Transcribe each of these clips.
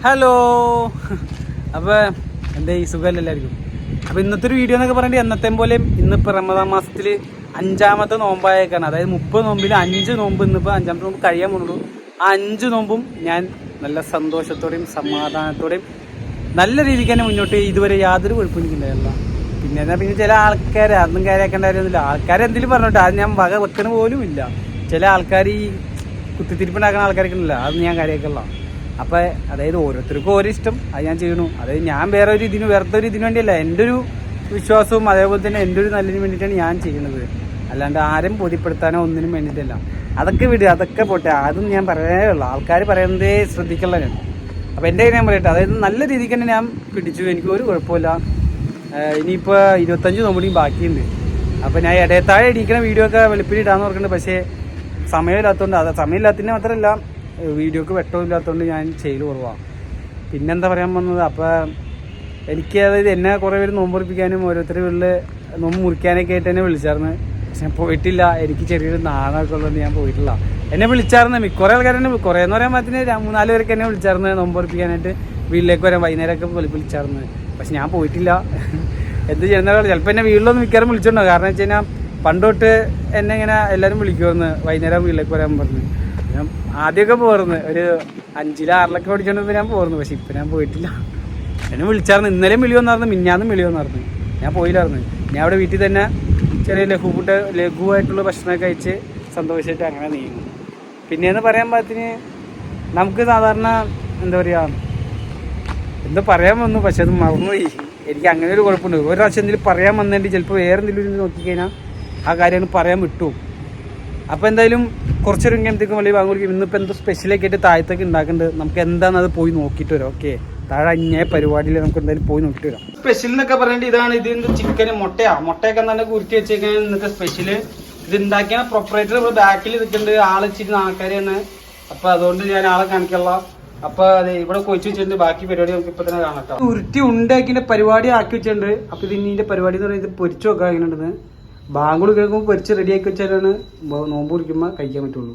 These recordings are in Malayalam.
ഹലോ അപ്പോൾ എന്താ ഈ സുഖമല്ല എല്ലാവർക്കും? അപ്പോൾ ഇന്നത്തെ ഒരു വീഡിയോ എന്നൊക്കെ പറഞ്ഞിട്ട് എന്നത്തെ പോലെ ഇന്നിപ്പോൾ റമദാൻ മാസത്തിൽ അഞ്ചാമത്തെ നോമ്പായേക്കാണ്. അതായത് മുപ്പത് നോമ്പിൽ അഞ്ച് നോമ്പ് ഇന്നിപ്പോൾ അഞ്ചാമത്തെ നോമ്പ് കഴിയാൻ പോകുന്നുള്ളൂ ആ അഞ്ച് നോമ്പും ഞാൻ നല്ല സന്തോഷത്തോടെയും സമാധാനത്തോടെയും നല്ല രീതിക്ക് തന്നെ മുന്നോട്ട് ഇതുവരെ യാതൊരു കുഴപ്പവും എനിക്കുണ്ടായില്ല പിന്നെ എന്നാൽ പിന്നെ ചില ആൾക്കാർ അതൊന്നും കാര്യമാക്കേണ്ട കാര്യമൊന്നുമില്ല ആൾക്കാർ എന്തെങ്കിലും പറഞ്ഞോട്ടെ അത് ഞാൻ വക വെക്കണ പോലും ഇല്ല. ചില ആൾക്കാർ ഈ കുത്തിത്തിരിപ്പുണ്ടാക്കുന്ന ആൾക്കാരൊക്കെ ഉണ്ടല്ലോ അത് ഞാൻ കാര്യമാക്കല്ല അപ്പൊ അതായത് ഓരോരുത്തർക്കും ഓരോ ഇഷ്ടം. അത് ഞാൻ ചെയ്യണു അതായത് ഞാൻ വേറെ ഒരു ഇതിന് വേറെ ഒരു ഇതിന് വേണ്ടിയല്ല എന്റെ ഒരു വിശ്വാസവും അതേപോലെ തന്നെ എന്റെ ഒരു നല്ലതിന് വേണ്ടിയിട്ടാണ് ഞാൻ ചെയ്യുന്നത്. അല്ലാണ്ട് ആരും ബോധ്യപ്പെടുത്താനോ ഒന്നിനും വേണ്ടിയിട്ടല്ല. അതൊക്കെ വിടുക അതൊക്കെ പോട്ടെ. അതും ഞാൻ പറയാനേ ഉള്ളൂ. ആൾക്കാർ പറയുന്നതേ ശ്രദ്ധിക്കല്ല ഞാൻ അപ്പോൾ എന്റെ ഞാൻ പറയട്ടെ. അതായത് നല്ല രീതിക്ക് തന്നെ ഞാൻ പിടിച്ചു. എനിക്ക് ഒരു കുഴപ്പമില്ല. ഇനിയിപ്പോൾ ഇരുപത്തഞ്ച് നോമ്പടിയും ബാക്കിയുണ്ട്. അപ്പോൾ ഞാൻ ഇടയത്താഴെ ഇടിക്കുന്ന വീഡിയോ ഒക്കെ വെളുപ്പിനിടാന്ന് ഓർക്കുന്നുണ്ട്. പക്ഷേ സമയമില്ലാത്തതുകൊണ്ട് അത് സമയമില്ലാത്തതിന് മാത്രമല്ല വീഡിയോക്ക് വെട്ടമില്ലാത്തതുകൊണ്ട് ഞാൻ ചെയ്യൽ കുറവാണ് പിന്നെന്താ പറയാൻ വന്നത്? അപ്പോൾ എനിക്ക് അതായത് എന്നെ കുറേ പേര് നോമ്പുറിപ്പിക്കാനും ഓരോരുത്തർ വീട്ടിൽ നോമ്പ് മുറിക്കാനൊക്കെ ആയിട്ട് എന്നെ വിളിച്ചായിരുന്നു. പക്ഷെ ഞാൻ പോയിട്ടില്ല. എനിക്ക് ചെറിയൊരു നാണമൊക്കെ ഉള്ളതുകൊണ്ട് ഞാൻ പോയിട്ടില്ല. എന്നെ വിളിച്ചായിരുന്നു. കുറേ ആൾക്കാർ എന്നെ കുറെ എന്ന് പറയാൻ പറ്റുന്ന മൂന്നാൽ പേരൊക്കെ എന്നെ വിളിച്ചായിരുന്നു നോമ്പ് മുറിപ്പിക്കാനായിട്ട് വീട്ടിലേക്ക് വരാൻ വൈകുന്നേരമൊക്കെ വിളി- വിളിച്ചായിരുന്നു. പക്ഷെ ഞാൻ പോയിട്ടില്ല. എന്ത് ചെയ്യുന്ന ചിലപ്പോൾ എന്നെ വീട്ടിലൊന്നും മിക്കവാറും വിളിച്ചിട്ടുണ്ടോ കാരണം വെച്ച് കഴിഞ്ഞാൽ പണ്ട് തൊട്ട് എന്നെ ഇങ്ങനെ എല്ലാവരും വിളിക്കുമായിരുന്നു വൈകുന്നേരം വീട്ടിലേക്ക് വരാൻ പറഞ്ഞു. ഞാൻ ആദ്യമൊക്കെ പോയിരുന്നു ഒരു അഞ്ചിലോ ആറിലൊക്കെ പഠിച്ചോണ്ടിരുന്നത് ഞാൻ പോയിരുന്നു പക്ഷെ ഇപ്പം ഞാൻ പോയിട്ടില്ല. എന്നെ വിളിച്ചായിരുന്നു ഇന്നലെ വിളി വന്നായിരുന്നു മിന്നാന്ന് വിളി വന്നായിരുന്നു ഞാൻ പോയില്ലായിരുന്നു ഞാൻ അവിടെ വീട്ടിൽ തന്നെ ചെറിയ ലഘു ഫുഡ് ലഘുവായിട്ടുള്ള ഭക്ഷണമൊക്കെ കഴിച്ച് സന്തോഷമായിട്ട് അങ്ങനെ നീങ്ങും. പിന്നെയെന്ന് പറയാൻ പാകത്തിന് നമുക്ക് സാധാരണ എന്താ പറയുക എന്തോ പറയാൻ വന്നു പക്ഷെ അത് മറന്നുപോയി. എനിക്ക് അങ്ങനെ ഒരു കുഴപ്പമുണ്ട്. ഒരു പ്രാവശ്യം എന്തെങ്കിലും പറയാൻ വന്നിട്ട് ചിലപ്പോൾ വേറെ എന്തെങ്കിലും നോക്കി നോക്കിക്കഴിഞ്ഞാൽ ആ കാര്യങ്ങൾ പറയാൻ വിട്ടു. അപ്പോൾ എന്തായാലും കുറച്ചൊരു ഇങ്ങനത്തേക്ക് വലിയ ഭാഗം കൊടുക്കും. ഇന്നിപ്പോൾ എന്തോ സ്പെഷ്യലൊക്കെ ആയിട്ട് താഴത്തേക്ക് ഉണ്ടാക്കുന്നുണ്ട്. നമുക്ക് എന്താണെന്ന് അത് പോയി നോക്കിയിട്ട് വരാം. ഓക്കെ താഴെ അന്യായ പരിപാടിയിൽ നമുക്ക് എന്തായാലും പോയി നോക്കിയിട്ട് വരാം. സ്പെഷ്യൽ എന്നൊക്കെ പറയേണ്ടത് ഇതാണ്. ഇത് ചിക്കൻ മുട്ടയാ? മുട്ടയൊക്കെ തന്നെ കുരുത്തി വെച്ചേക്കാൻ ഇന്നത്തെ സ്പെഷ്യൽ ഇത് ഉണ്ടാക്കിയ പ്രൊപ്പറേറ്റർ ഇവിടെ ബാക്കിൽ നിൽക്കുന്നുണ്ട് ആൾ ഇച്ചിരി ആൾക്കാരെയാണ് അപ്പൊ അതുകൊണ്ട് ഞാൻ ആളെ കാണിക്കുള്ള അപ്പൊ അതെ ഇവിടെ കൊച്ചു വെച്ചിട്ടുണ്ട്. ബാക്കി പരിപാടി നമുക്ക് ഇപ്പൊ തന്നെ കാണാം ഉരുത്തി ഉരുട്ടി ഉണ്ടാക്കിന്റെ പരിപാടി ആക്കി വെച്ചിട്ടുണ്ട്. അപ്പൊ ഇത് ഇതിന്റെ പരിപാടി എന്ന് പറയുന്നത് പൊരിച്ചു വെക്കാൻ എങ്ങനെയുണ്ടെന്ന്? ബാങ്കുൾ കേൾക്കുമ്പോൾ പൊരിച്ച് റെഡി ആക്കി വെച്ചാലാണ് നോമ്പ് കുറിക്കുമ്പോൾ കഴിക്കാൻ പറ്റുള്ളൂ.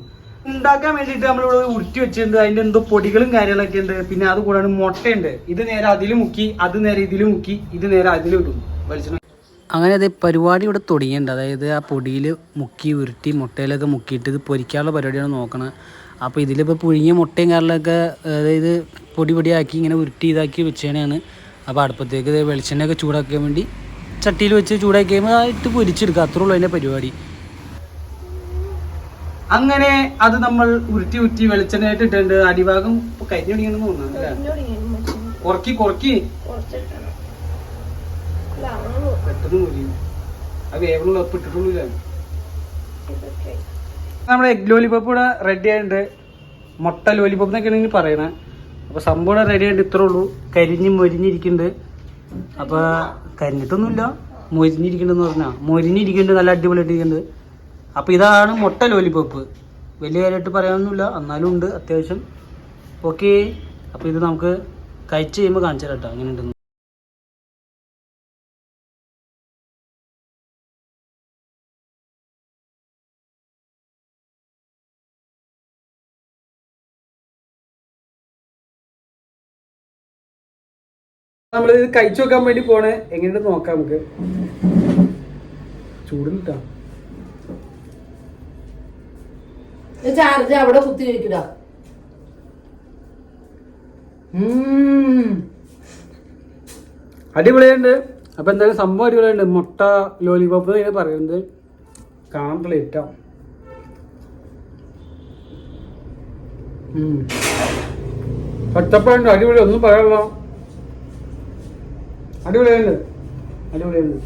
ഉണ്ടാക്കാൻ വേണ്ടിയിട്ട് നമ്മളിവിടെ ഉരുട്ടി വെച്ചിട്ടുണ്ട്. അതിന്റെ എന്തോ പൊടികളും കാര്യങ്ങളൊക്കെ ഉണ്ട്. പിന്നെ അത് കൂടാണ് മുട്ടയുണ്ട്. ഇത് നേരെ അതിൽ മുക്കി അത് നേരെ ഇതിൽ മുക്കി ഇത് നേരെ അതിൽ ഇടും. വലിച്ചു അങ്ങനെ അത് പരിപാടി ഇവിടെ തുടങ്ങിയിട്ടുണ്ട്. അതായത് ആ പൊടിയിൽ മുക്കി ഉരുട്ടി മുട്ടയിലൊക്കെ മുക്കിയിട്ട് ഇത് പൊരിക്കാനുള്ള പരിപാടിയാണ് നോക്കണത് അപ്പോൾ ഇതിലിപ്പോൾ പുഴുങ്ങിയ മുട്ടയും കാര്യങ്ങളൊക്കെ അതായത് പൊടി പൊടിയാക്കി ഇങ്ങനെ ഉരുട്ടി ഇതാക്കി വെച്ചതിനാണ് അപ്പോൾ അടുപ്പത്തേക്ക് വെളിച്ചെണ്ണയൊക്കെ ചൂടാക്കാൻ വേണ്ടി ചട്ടിയിൽ വെച്ച് ചൂടാക്കി കഴിയുമ്പോൾ ആയിട്ട് പൊരിച്ചെടുക്കുക. അത്രേ ഉള്ളൂ അതിന്റെ പരിപാടി. അങ്ങനെ അത് നമ്മൾ ഉരുട്ടി ഉരുട്ടി വെളിച്ചെണ്ണയായിട്ട് ഇട്ടിട്ടുണ്ട്. അടിഭാഗം കരിഞ്ഞു തുടങ്ങിയെന്ന് തോന്നുന്നു അല്ലേ? കുറക്കി കുറക്കി. പെട്ടെന്ന് മുരിയും ഉപ്പ് നമ്മുടെ എഗ് ലോലിപോപ്പ് ഇവിടെ റെഡി ആയിട്ടുണ്ട്. മുട്ട ലോലിപോപ്പ് എന്നൊക്കെയാണ് ഇങ്ങനെ പറയണേ അപ്പൊ സംഭവം റെഡി ആയിട്ട് ഇത്രേ ഉള്ളൂ. കരിഞ്ഞ് മൊരിഞ്ഞിരിക്കുന്നുണ്ട്. അപ്പൊ കരിഞ്ഞിട്ടൊന്നുമില്ല. മൊരിഞ്ഞിരിക്കണ്ടെന്ന് പറഞ്ഞാ. മൊരിഞ്ഞിരിക്കുന്നുണ്ട് നല്ല അടിപൊളിയായിട്ടിരിക്കുന്നുണ്ട് അപ്പൊ ഇതാണ് മുട്ട ലോലിപോപ്പ്. വലിയ കാര്യമായിട്ട് പറയാനൊന്നുമില്ല. എന്നാലും ഉണ്ട് അത്യാവശ്യം. ഓക്കെ അപ്പൊ ഇത് നമുക്ക് കഴിച്ച് കഴിയുമ്പോൾ കാണിച്ചു തരാം കേട്ടോ. അങ്ങനെ ഉണ്ടെന്ന് നമ്മൾ ഇത് കഴിച്ചു നോക്കാൻ വേണ്ടി പോണേ. എങ്ങനെയുണ്ട് നോക്കാം നമുക്ക്. ചൂടുന്നിട്ടാ ചാർജ് അവിടെ കുത്തി വെക്കടാ അടിപൊളിയുണ്ട് അപ്പൊ എന്തായാലും സംഭവം അടിപൊളിയുണ്ട് മുട്ട ലോലിപോപ്പ് ഇങ്ങനെ പറയുന്നത് കാണാൻ പ്ലേറ്റാ. പച്ചപ്പഴുണ്ട് അടിപൊളി. ഒന്നും പറയാനുള്ള അടിപൊളിയുണ്ട് അടിപൊളിയുണ്ട്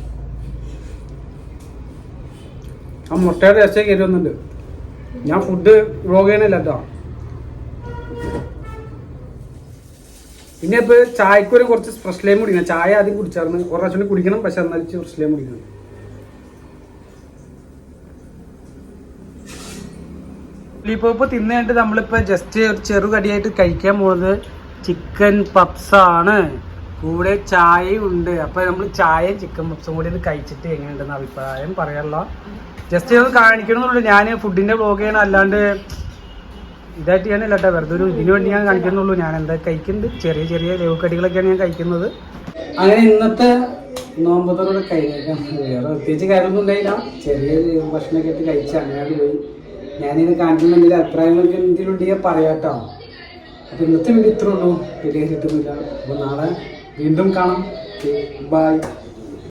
ആ മുട്ടയുടെ രസം കയറി വന്നിട്ടുണ്ട് ഞാൻ ഫുഡ് വ്ളോഗ് ചെയ്യണില്ല കേട്ടോ പിന്നെ ഇപ്പൊ ചായക്ക് ഒരു കുറച്ച് ലൈം കുടിക്കണം. ചായ ആദ്യം കുടിച്ചായിരുന്നു. ഒരു പ്രാവശ്യം കുടിക്കണം. പക്ഷെ സ്പെഷ്യൽ ലൈം കുടിക്കണം. ലോലിപോപ്പ് തിന്നിട്ട് നമ്മളിപ്പോ ജസ്റ്റ് ഒരു ചെറുകടിയായിട്ട് കഴിക്കാൻ പോകുന്നത് ചിക്കൻ പപ്സാണ് കൂടെ ചായയും ഉണ്ട് അപ്പൊ നമ്മൾ ചായയും ചിക്കൻ പപ്സും കൂടി ഒന്ന് കഴിച്ചിട്ട് എങ്ങനെയുണ്ടെന്ന് അഭിപ്രായം പറയാനുള്ള ജസ്റ്റ് ഒന്ന് കാണിക്കണമെന്നുള്ളൂ ഞാൻ ഫുഡിന്റെ ബ്ലോഗ് ചെയ്യണം അല്ലാണ്ട് ഇതായിട്ട് ഞാനില്ല കേട്ടോ വെറുതെ ഒരു ഇതിനു വേണ്ടി ഞാൻ കാണിക്കുന്നുള്ളൂ. ഞാൻ എന്താ കഴിക്കുന്നത് ചെറിയ ചെറിയ ലഘുക്കടികളൊക്കെയാണ് ഞാൻ കഴിക്കുന്നത്. അങ്ങനെ ഇന്നത്തെ നോമ്പത്തോടെ വേറെ പ്രത്യേകിച്ച് കാര്യമൊന്നും ഉണ്ടായില്ല. ചെറിയ ഭക്ഷണമൊക്കെ ആയിട്ട് കഴിച്ച് അങ്ങനെ പോയി. ഞാനിത് കാണിക്കുന്നുണ്ടെങ്കിൽ അഭിപ്രായങ്ങളൊക്കെ എന്തെങ്കിലും ഉണ്ടെങ്കിൽ പറയാട്ടോ അപ്പോൾ ഇന്നത്തെ വീഡിയോ ഇത്രയുള്ളൂ വലിയ കിട്ടുന്നില്ല അപ്പോൾ നാളെ വീണ്ടും കാണാം. ബൈ